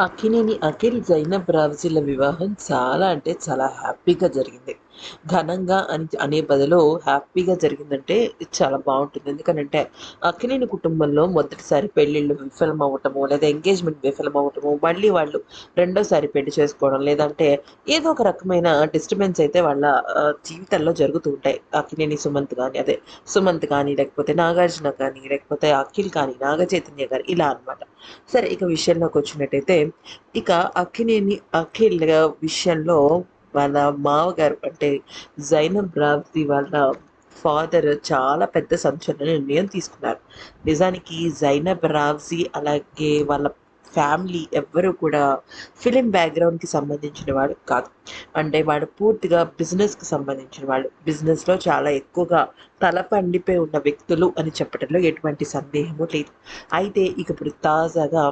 అక్కినేని అఖిల్ జైనబ్ రావజీల వివాహం చాలా అంటే చాలా హ్యాపీగా జరిగింది. ఘనంగా అని అనే బదులు హ్యాపీగా జరిగిందంటే చాలా బాగుంటుంది. ఎందుకంటే అక్కినేని కుటుంబంలో మొదటిసారి పెళ్ళిళ్ళు విఫలం అవ్వటము లేదా ఎంగేజ్మెంట్ విఫలం అవ్వటము మళ్ళీ వాళ్ళు రెండోసారి పెళ్ళి చేసుకోవడం లేదంటే ఏదో ఒక రకమైన డిస్టర్బెన్స్ అయితే వాళ్ళ జీవితాల్లో జరుగుతూ ఉంటాయి. అక్కినేని సుమంత్ కానీ అదే సుమంత్ కానీ లేకపోతే నాగార్జున కానీ లేకపోతే అఖిల్ కానీ నాగ చైతన్య గారు ఇలా అన్నమాట. సరే ఇక విషయంలోకి వచ్చినట్టయితే ఇక అక్కినేని అఖిల్ విషయంలో వాళ్ళ మావగారు అంటే జైనబ్ రాబ్ది వాళ్ళ ఫాదర్ చాలా పెద్ద సంచలన నిర్ణయం తీసుకున్నారు. నిజానికి జైనబ్ రావ్జీ అలాగే వాళ్ళ ఫ్యామిలీ ఎవ్వరూ కూడా ఫిలిం బ్యాక్గ్రౌండ్కి సంబంధించిన వాడు కాదు. అంటే వాడు పూర్తిగా బిజినెస్కి సంబంధించిన వాడు. బిజినెస్లో చాలా ఎక్కువగా తల పండిపోయి ఉన్న వ్యక్తులు అని చెప్పడంలో ఎటువంటి సందేహము లేదు. అయితే ఇక ఇప్పుడు తాజాగా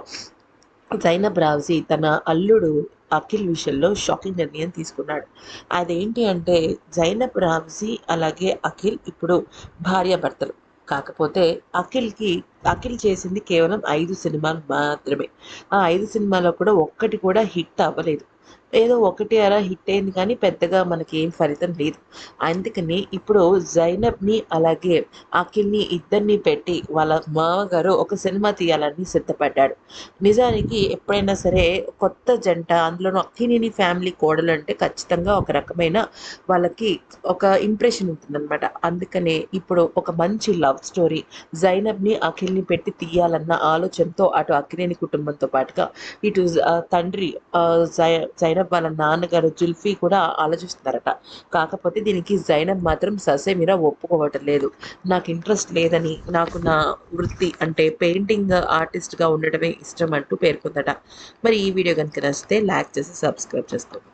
జైనబ్ రావ్జీ తన అల్లుడు అఖిల్ విషయంలో షాకింగ్ నిర్ణయం తీసుకున్నాడు. అదేంటి అంటే జైనబ్ రావ్జీ అలాగే అఖిల్ ఇప్పుడు భార్యాభర్తలు. కాకపోతే అఖిల్కి అఖిల్ చేసింది కేవలం ఐదు సినిమాలు మాత్రమే. ఆ ఐదు సినిమాలో కూడా ఒక్కటి కూడా హిట్ అవ్వలేదు. ఏదో ఒకటి అలా హిట్ అయింది కానీ పెద్దగా మనకి ఏం ఫలితం లేదు. అందుకని ఇప్పుడు జైనబ్ని అలాగే అఖిల్ని ఇద్దరిని పెట్టి వాళ్ళ మామగారు ఒక సినిమా తీయాలని సిద్ధపడ్డాడు. నిజానికి ఎప్పుడైనా సరే కొత్త జంట అందులోనూ అఖిలిని ఫ్యామిలీ కోడలు అంటే ఖచ్చితంగా ఒక రకమైన వాళ్ళకి ఒక ఇంప్రెషన్ ఉంటుందన్నమాట. అందుకనే ఇప్పుడు ఒక మంచి లవ్ స్టోరీ జైనబ్ని అఖిల్ని పెట్టి తీయాలన్న ఆలోచనతో అటు అక్కినేని కుటుంబంతో పాటుగా ఇటు తండ్రి జైనబ్ వాళ్ళ నాన్నగారు జుల్ఫీ కూడా ఆలోచిస్తున్నారట. కాకపోతే దీనికి జైనబ్ మాత్రం ససేమిరా ఒప్పుకోవటం లేదు. నాకు ఇంట్రెస్ట్ లేదని నాకు నా వృత్తి అంటే పెయింటింగ్ ఆర్టిస్ట్గా ఉండటమే ఇష్టం అంటూ పేర్కొందట. మరి ఈ వీడియో కనుక నచ్చితే లైక్ చేసి సబ్స్క్రైబ్ చేసుకోండి.